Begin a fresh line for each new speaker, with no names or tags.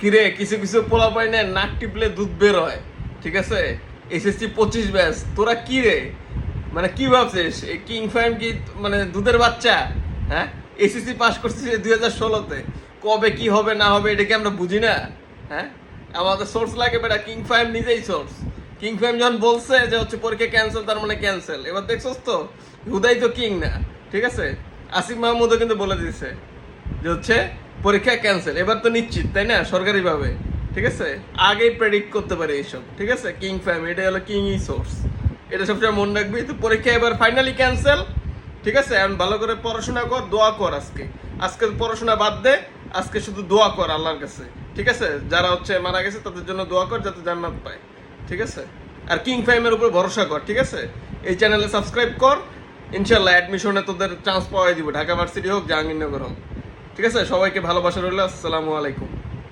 কিরে, কিছু কিছু পোলা পাই না, নাক টিপলে দুধ বের হয়, ঠিক আছে? এসএসসি পঁচিশ ব্যাস, তোরা কি রে মানে কি ভাবছিস? এই কিং ফাইম কি মানে দুধের বাচ্চা? হ্যাঁ? এসএসসি পাস করছিস দুই হাজার ষোলোতে। কবে কি হবে, না হবে, এটা কি আমরা বুঝি না? হ্যাঁ? আমাদের সোর্স লাগে বেটা কিং ফাইম নিজেই সোর্স কিং ফাইম যখন বলছে যে হচ্ছে পরীক্ষা ক্যান্সেল তার মানে ক্যান্সেল এবার দেখছস তো, হুদাই তো কিং না, ঠিক আছে? আসিফ মাহমুদও কিন্তু বলে দিয়েছে যে হচ্ছে পরীক্ষা ক্যান্সেল এবার তো নিশ্চিত, তাই না? সরকারিভাবে, ঠিক আছে? আগেই প্রেডিক্ট করতে পারে এইসব, ঠিক আছে? কিং ফ্যাম এটা হলো কিং সোর্স এটা সবসময় মনে রাখবি, তো পরীক্ষা এবার ফাইনালি ক্যান্সেল ঠিক আছে? এখন ভালো করে পড়াশোনা কর, দোয়া কর আজকে। আজকে পড়াশোনা বাদ দে, আজকে শুধু দোয়া কর আল্লাহর কাছে, ঠিক আছে? যারা হচ্ছে মারা গেছে, তাদের জন্য দোয়া কর যাতে জান্নাত পায়, ঠিক আছে? আর কিং ফাইমের উপর ভরসা কর, ঠিক আছে? এই চ্যানেলে সাবস্ক্রাইব কর ইনশাল্লাহ অ্যাডমিশনে তোদের চান্স পাওয়াই দিব, ঢাকা ভার্সিটি হোক, জাহাঙ্গীরনগর হোক। ঠিক আছে? সবাইকে ভালোবাসা রইল। আসসালামু আলাইকুম।